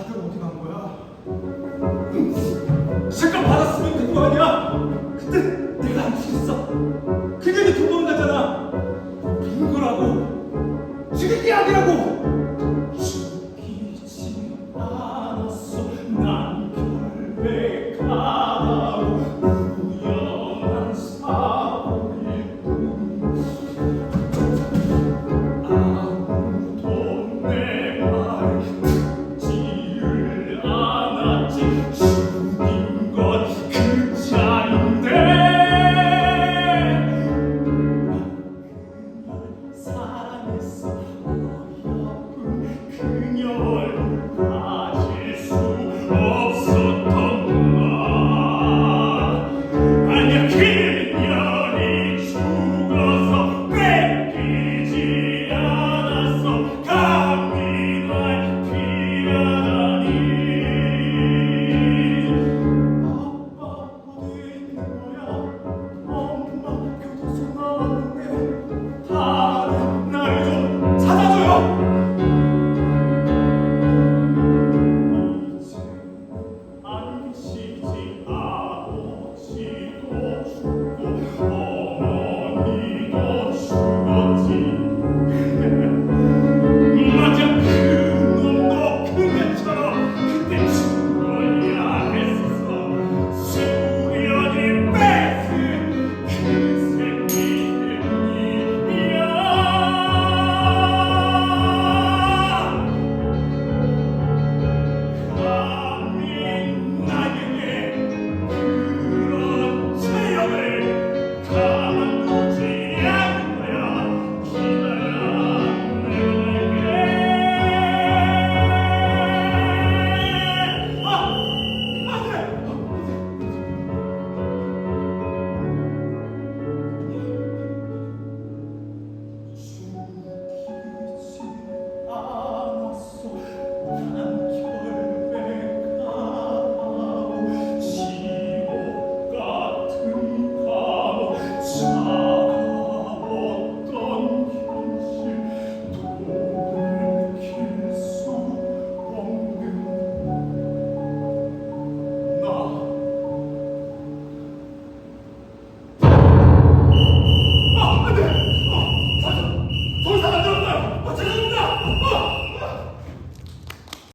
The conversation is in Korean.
다들 어디 간 거야? 잠깐 받았으면 된 거 아니야? Lord. Amen.